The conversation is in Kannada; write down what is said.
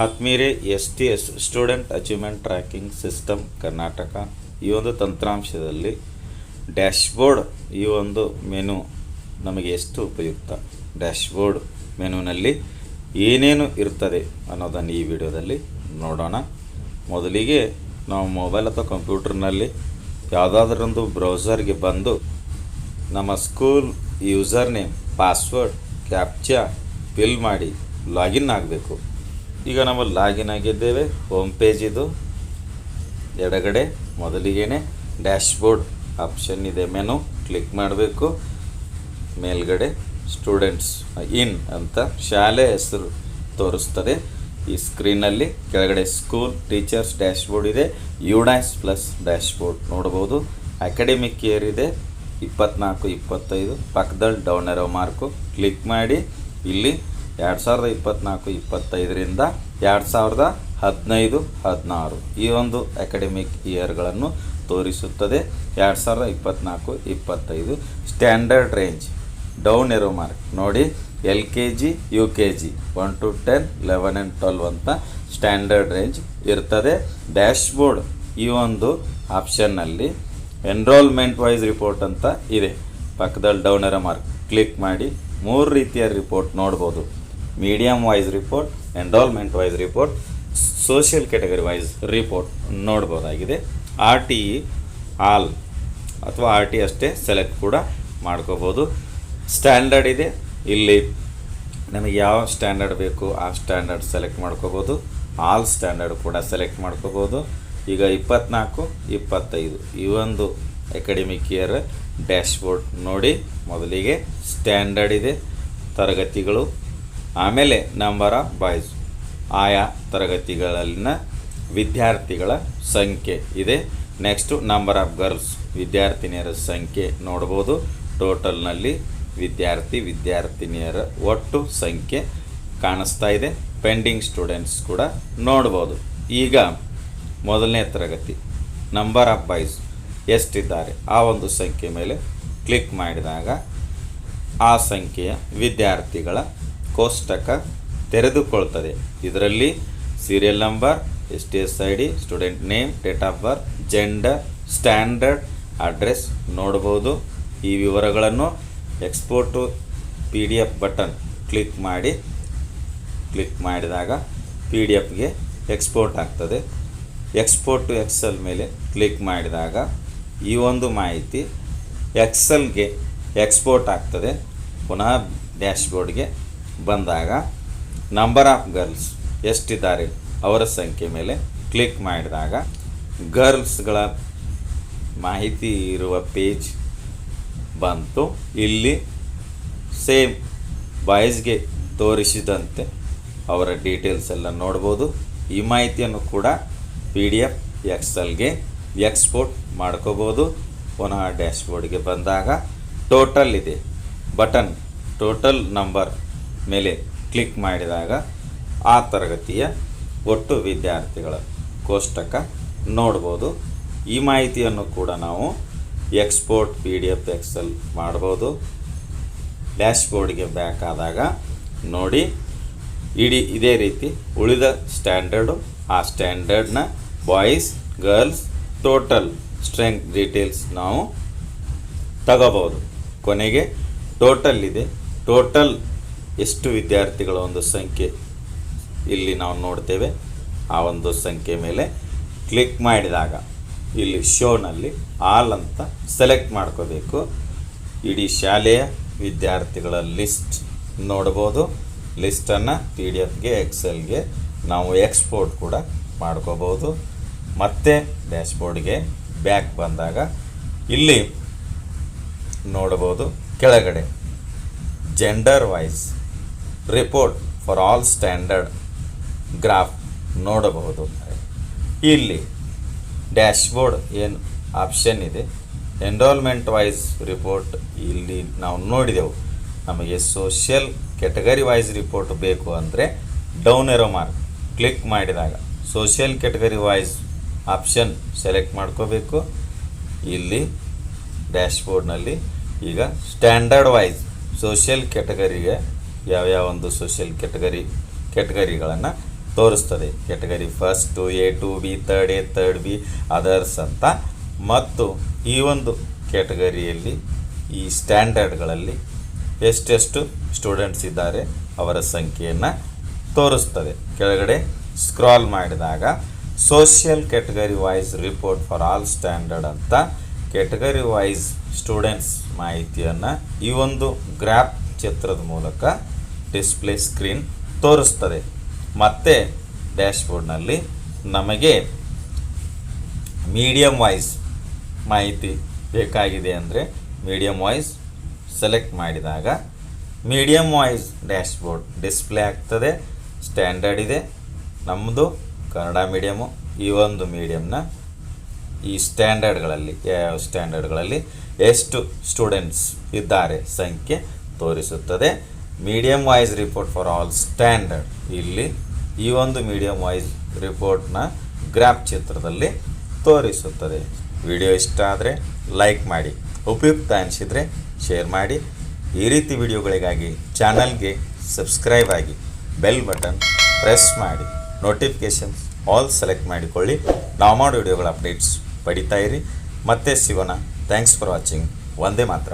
ಆತ್ಮೀಯರೇ S T S student achievement tracking system Karnataka ಈ ಒಂದು ತಂತ್ರಾಂಶದಲ್ಲಿ ಡ್ಯಾಶ್ಬೋರ್ಡ್ ಈ ಒಂದು ಮೆನು ನಮಗೆ ಎಷ್ಟು ಉಪಯುಕ್ತ? ಡ್ಯಾಶ್ಬೋರ್ಡ್ ಮೆನುನಲ್ಲಿ ಏನೇನು ಇರ್ತದೆ ಅನ್ನೋದನ್ನು ಈ ವಿಡಿಯೋದಲ್ಲಿ ನೋಡೋಣ. ಮೊದಲಿಗೆ ನಾವು ಮೊಬೈಲ್ ಅಥವಾ ಕಂಪ್ಯೂಟರ್ನಲ್ಲಿ ಯಾವುದಾದ್ರೊಂದು ಬ್ರೌಸರ್ಗೆ ಬಂದು ನಮ್ಮ school user name, password, captcha, fill ಮಾಡಿ ಲಾಗಿನ್ ಆಗಬೇಕು. ಈಗ ನಾವು ಲಾಗಿನ್ ಆಗಿದ್ದೇವೆ. ಹೋಮ್ ಪೇಜ್ ಇದು. ಎಡಗಡೆ ಮೊದಲಿಗೆ ಡ್ಯಾಶ್ಬೋರ್ಡ್ ಆಪ್ಷನ್ ಇದೆ ಮೆನು ಕ್ಲಿಕ್ ಮಾಡಬೇಕು. ಮೇಲ್ಗಡೆ ಸ್ಟೂಡೆಂಟ್ಸ್ ಇನ್ ಅಂತ ಶಾಲೆ ಹೆಸರು ತೋರಿಸ್ತದೆ. ಈ ಸ್ಕ್ರೀನಲ್ಲಿ ಕೆಳಗಡೆ ಸ್ಕೂಲ್ ಟೀಚರ್ಸ್ ಡ್ಯಾಶ್ಬೋರ್ಡ್ ಇದೆ. ಯುಡಾಸ್ ಪ್ಲಸ್ ಡ್ಯಾಶ್ಬೋರ್ಡ್ ನೋಡ್ಬೋದು. ಅಕಾಡೆಮಿಕ್ ಇಯರ್ ಇದೆ. ಇಪ್ಪತ್ನಾಲ್ಕು, ಇಪ್ಪತ್ತೈದು. ಪಕ್ಕದಲ್ಲಿ ಡೌನ್ ಎರೋ ಮಾರ್ಕು ಕ್ಲಿಕ್ ಮಾಡಿ. ಇಲ್ಲಿ ಎರಡು ಸಾವಿರದ ಇಪ್ಪತ್ನಾಲ್ಕು, ಇಪ್ಪತ್ತೈದರಿಂದ ಎರಡು ಸಾವಿರದ ಹದಿನೈದು, ಹದಿನಾರು ಈ ಒಂದು ಅಕಾಡೆಮಿಕ್ ಇಯರ್ಗಳನ್ನು ತೋರಿಸುತ್ತದೆ. ಎರಡು ಸಾವಿರದ ಇಪ್ಪತ್ನಾಲ್ಕು, ಇಪ್ಪತ್ತೈದು standard range down arrow mark ನೋಡಿ, L K G, U K G one two ten eleven and twelve ಅಂತ ಸ್ಟ್ಯಾಂಡರ್ಡ್ ರೇಂಜ್ ಇರ್ತದೆ. ಡ್ಯಾಶ್ಬೋರ್ಡ್ ಈ ಒಂದು ಆಪ್ಷನ್ನಲ್ಲಿ ಎನ್ರೋಲ್ಮೆಂಟ್ ವೈಸ್ ರಿಪೋರ್ಟ್ ಅಂತ ಇದೆ. ಪಕ್ಕದಲ್ಲಿ ಡೌನ್ ಎರೋ ಮಾರ್ಕ್ ಕ್ಲಿಕ್ ಮಾಡಿ, ಮೂರು ರೀತಿಯ ರಿಪೋರ್ಟ್ ನೋಡ್ಬೋದು. Medium wise report enrollment wise report social category wise report ನೋಡ್ಬೋದಾಗಿದೆ. ಆರ್ ಟಿ ಇ ಆಲ್ ಅಥವಾ ಆರ್ ಟಿ ಅಷ್ಟೇ ಸೆಲೆಕ್ಟ್ ಕೂಡ ಮಾಡ್ಕೋಬೋದು. ಸ್ಟ್ಯಾಂಡರ್ಡ್ ಇದೆ. ಇಲ್ಲಿ ನಮಗೆ ಯಾವ ಸ್ಟ್ಯಾಂಡರ್ಡ್ ಬೇಕು ಆ ಸ್ಟ್ಯಾಂಡರ್ಡ್ ಸೆಲೆಕ್ಟ್ ಮಾಡ್ಕೋಬೋದು. ಆಲ್ ಸ್ಟ್ಯಾಂಡರ್ಡ್ ಕೂಡ ಸೆಲೆಕ್ಟ್ ಮಾಡ್ಕೋಬೋದು. ಈಗ ಇಪ್ಪತ್ನಾಲ್ಕು, ಇಪ್ಪತ್ತೈದು, ಈ ಒಂದು ಅಕಾಡೆಮಿಕ್ ಇಯರ್ ಡ್ಯಾಶ್ಬೋರ್ಡ್ ನೋಡಿ ಮೊದಲಿಗೆ ಸ್ಟ್ಯಾಂಡರ್ಡ್ ಇದೆ. ತರಗತಿಗಳು ಆಮೇಲೆ ನಂಬರ್ ಆಫ್ ಬಾಯ್ಸ್. ಆಯಾ ತರಗತಿಗಳಲ್ಲಿನ ವಿದ್ಯಾರ್ಥಿಗಳ ಸಂಖ್ಯೆ ಇದೆ. ನೆಕ್ಸ್ಟು ನಂಬರ್ ಆಫ್ ಗರ್ಲ್ಸ್ ವಿದ್ಯಾರ್ಥಿನಿಯರ ಸಂಖ್ಯೆ ನೋಡ್ಬೋದು. ಟೋಟಲ್ನಲ್ಲಿ ವಿದ್ಯಾರ್ಥಿ, ವಿದ್ಯಾರ್ಥಿನಿಯರ ಒಟ್ಟು ಸಂಖ್ಯೆ ಕಾಣಿಸ್ತಾ ಇದೆ. ಪೆಂಡಿಂಗ್ ಸ್ಟೂಡೆಂಟ್ಸ್ ಕೂಡ ನೋಡ್ಬೋದು. ಈಗ ಮೊದಲನೇ ತರಗತಿ. ನಂಬರ್ ಆಫ್ ಬಾಯ್ಸ್ ಎಷ್ಟಿದ್ದಾರೆ? ಆ ಒಂದು ಸಂಖ್ಯೆ ಮೇಲೆ ಕ್ಲಿಕ್ ಮಾಡಿದಾಗ ಆ ಸಂಖ್ಯೆಯ ವಿದ್ಯಾರ್ಥಿಗಳ ಕೋಷ್ಟಕ ತೆರೆದುಕೊಳ್ತದೆ. ಇದರಲ್ಲಿ serial number S T S I D student name date of birth gender standard address ನೋಡ್ಬೋದು. ಈ ವಿವರಗಳನ್ನು export P D F button click ಮಾಡಿ ಕ್ಲಿಕ್ ಮಾಡಿದಾಗ ಪಿ ಡಿ ಎಫ್ಗೆ ಎಕ್ಸ್ಪೋರ್ಟ್ ಆಗ್ತದೆ. ಎಕ್ಸ್ಪೋರ್ಟ್ ಟು ಎಕ್ಸೆಲ್ ಮೇಲೆ ಕ್ಲಿಕ್ ಮಾಡಿದಾಗ ಈ ಒಂದು ಮಾಹಿತಿ ಎಕ್ಸೆಲ್ಗೆ ಎಕ್ಸ್ಪೋರ್ಟ್ ಆಗ್ತದೆ. ಪುನಃ ಡ್ಯಾಶ್ಬೋರ್ಡ್ಗೆ ಬಂದಾಗ ನಂಬರ್ ಆಫ್ ಗರ್ಲ್ಸ್ ಎಷ್ಟಿದ್ದಾರೆ ಅವರ ಸಂಖ್ಯೆ ಮೇಲೆ ಕ್ಲಿಕ್ ಮಾಡಿದಾಗ ಗರ್ಲ್ಸ್ಗಳ ಮಾಹಿತಿ ಇರುವ ಪೇಜ್ ಬಂತು. ಇಲ್ಲಿ ಸೇಮ್ ಬಾಯ್ಸ್ಗೆ ತೋರಿಸಿದಂತೆ ಅವರ ಡೀಟೇಲ್ಸ್ ಎಲ್ಲ ನೋಡ್ಬೋದು. ಈ ಮಾಹಿತಿಯನ್ನು ಕೂಡ ಪಿ ಡಿ ಎಫ್ ಎಕ್ಸೆಲ್ಗೆ ಎಕ್ಸ್ಪೋರ್ಟ್ ಮಾಡ್ಕೋಬೋದು. ಪುನಃ ಡ್ಯಾಶ್ಬೋರ್ಡ್ಗೆ ಬಂದಾಗ ಟೋಟಲ್ ಇದೆ. ಬಟನ್ ಟೋಟಲ್ ನಂಬರ್ ಮೇಲೆ ಕ್ಲಿಕ್ ಮಾಡಿದಾಗ ಆ ತರಗತಿಯ ಒಟ್ಟು ವಿದ್ಯಾರ್ಥಿಗಳ ಕೋಷ್ಟಕ ನೋಡ್ಬೋದು. ಈ ಮಾಹಿತಿಯನ್ನು ಕೂಡ ನಾವು export P D F Excel ಮಾಡ್ಬೋದು. ಡ್ಯಾಶ್ಬೋರ್ಡ್ಗೆ ಬ್ಯಾಕ್ ಆದಾಗ ನೋಡಿ, ಇಡೀ ಇದೇ ರೀತಿ ಉಳಿದ ಸ್ಟ್ಯಾಂಡರ್ಡು ಆ ಸ್ಟ್ಯಾಂಡರ್ಡ್ನ boys girls total strength details ನಾವು ತಗೋಬೋದು. ಕೊನೆಗೆ ಟೋಟಲ್ ಇದೆ. ಟೋಟಲ್ ಎಷ್ಟು ವಿದ್ಯಾರ್ಥಿಗಳ ಒಂದು ಸಂಖ್ಯೆ ಇಲ್ಲಿ ನಾವು ನೋಡ್ತೇವೆ. ಆ ಒಂದು ಸಂಖ್ಯೆ ಮೇಲೆ ಕ್ಲಿಕ್ ಮಾಡಿದಾಗ ಇಲ್ಲಿ ಶೋನಲ್ಲಿ ಆಲ್ ಅಂತ ಸೆಲೆಕ್ಟ್ ಮಾಡ್ಕೋಬೇಕು. ಇಡೀ ಶಾಲೆಯ ವಿದ್ಯಾರ್ಥಿಗಳ ಲಿಸ್ಟ್ ನೋಡ್ಬೋದು. ಲಿಸ್ಟನ್ನು ಪಿ ಡಿ ಎಫ್ಗೆ ಎಕ್ಸೆಲ್ಗೆ ನಾವು ಎಕ್ಸ್ಪೋರ್ಟ್ ಕೂಡ ಮಾಡ್ಕೋಬೋದು. ಮತ್ತೆ ಡ್ಯಾಶ್ಬೋರ್ಡ್ಗೆ ಬ್ಯಾಕ್ ಬಂದಾಗ ಇಲ್ಲಿ ನೋಡ್ಬೋದು ಕೆಳಗಡೆ. Gender wise report for all standard graph ನೋಡಬಹುದು. ಇಲ್ಲಿ ಡ್ಯಾಶ್ಬೋರ್ಡ್ ಏನು ಆಪ್ಷನ್ ಇದೆ? ಎನ್ರೋಲ್ಮೆಂಟ್ ವೈಸ್ ರಿಪೋರ್ಟ್ ಇಲ್ಲಿ ನಾವು ನೋಡಿದೆವು. ನಮಗೆ ಸೋಷಿಯಲ್ ಕೆಟಗರಿ ವೈಸ್ ರಿಪೋರ್ಟ್ ಬೇಕು ಅಂದರೆ ಡೌನ್ ಎರೋ ಮಾರ್ಕ್ ಕ್ಲಿಕ್ ಮಾಡಿದಾಗ social category wise option select ಮಾಡ್ಕೋಬೇಕು. ಇಲ್ಲಿ ಡ್ಯಾಶ್ಬೋರ್ಡ್ನಲ್ಲಿ ಈಗ ಸ್ಟ್ಯಾಂಡರ್ಡ್ ವೈಸ್ ಸೋಷಿಯಲ್ ಕೆಟಗರಿಗೆ ಯಾವ್ಯಾವ ಒಂದು ಸೋಷಿಯಲ್ ಕೆಟಗರಿ ಕೆಟಗರಿಗಳನ್ನು ತೋರಿಸ್ತದೆ. Category first A two B third A third B others ಅಂತ. ಮತ್ತು ಈ ಒಂದು ಕ್ಯಾಟಗರಿಯಲ್ಲಿ ಈ ಸ್ಟ್ಯಾಂಡರ್ಡ್ಗಳಲ್ಲಿ ಎಷ್ಟೆಷ್ಟು ಸ್ಟೂಡೆಂಟ್ಸ್ ಇದ್ದಾರೆ ಅವರ ಸಂಖ್ಯೆಯನ್ನು ತೋರಿಸ್ತದೆ. ಕೆಳಗಡೆ ಸ್ಕ್ರಾಲ್ ಮಾಡಿದಾಗ social category wise report for all standard ಅಂತ. ಕ್ಯಾಟಗರಿ ವೈಸ್ ಸ್ಟೂಡೆಂಟ್ಸ್ ಮಾಹಿತಿಯನ್ನು ಈ ಒಂದು ಗ್ರಾಫ್ ಚಿತ್ರದ ಮೂಲಕ ಡಿಸ್ಪ್ಲೇ ಸ್ಕ್ರೀನ್ ತೋರಿಸ್ತದೆ. ಮತ್ತು ಡ್ಯಾಶ್ಬೋರ್ಡ್ನಲ್ಲಿ ನಮಗೆ ಮೀಡಿಯಮ್ ವಾಯ್ಸ್ ಮಾಹಿತಿ ಬೇಕಾಗಿದೆ ಅಂದರೆ ಮೀಡಿಯಂ ವಾಯ್ಸ್ ಸೆಲೆಕ್ಟ್ ಮಾಡಿದಾಗ ಮೀಡಿಯಮ್ ವಾಯ್ಸ್ ಡ್ಯಾಶ್ಬೋರ್ಡ್ ಡಿಸ್ಪ್ಲೇ ಆಗ್ತದೆ ಸ್ಟ್ಯಾಂಡರ್ಡ್ ಇದೆ. ನಮ್ಮದು ಕನ್ನಡ ಮೀಡಿಯಮು ಈ ಒಂದು ಮೀಡಿಯಮ್ನ ಈ ಸ್ಟ್ಯಾಂಡರ್ಡ್ಗಳಲ್ಲಿ ಯಾವ ಸ್ಟ್ಯಾಂಡರ್ಡ್ಗಳಲ್ಲಿ ಎಷ್ಟು ಸ್ಟೂಡೆಂಟ್ಸ್ ಇದ್ದಾರೆ ಸಂಖ್ಯೆ ತೋರಿಸುತ್ತದೆ. Medium wise report for all standard ಇಲ್ಲಿ ಈ ಒಂದು ಮೀಡಿಯಂ ವೈಸ್ ರಿಪೋರ್ಟ್ನ ಗ್ರಾಫ್ ಚಿತ್ರದಲ್ಲಿ ತೋರಿಸುತ್ತದೆ. ವಿಡಿಯೋ ಇಷ್ಟ ಆದರೆ ಲೈಕ್ ಮಾಡಿ ಉಪಯುಕ್ತ ಅನಿಸಿದರೆ ಶೇರ್ ಮಾಡಿ. ಈ ರೀತಿ ವಿಡಿಯೋಗಳಿಗಾಗಿ ಚಾನಲ್ಗೆ ಸಬ್ಸ್ಕ್ರೈಬ್ ಆಗಿ ಬೆಲ್ ಬಟನ್ ಪ್ರೆಸ್ ಮಾಡಿ. ನೋಟಿಫಿಕೇಷನ್ಸ್ ಆಲ್ ಸೆಲೆಕ್ಟ್ ಮಾಡಿಕೊಳ್ಳಿ. ನಾವು ಮಾಡೋ ವಿಡಿಯೋಗಳ ಅಪ್ಡೇಟ್ಸ್ ಪಡಿತಾ ಇರಿ. ಮತ್ತೆ ಸಿಗೋಣ. ಥ್ಯಾಂಕ್ಸ್ ಫಾರ್ ವಾಚಿಂಗ್ ಒಂದೇ ಮಾತ್ರ.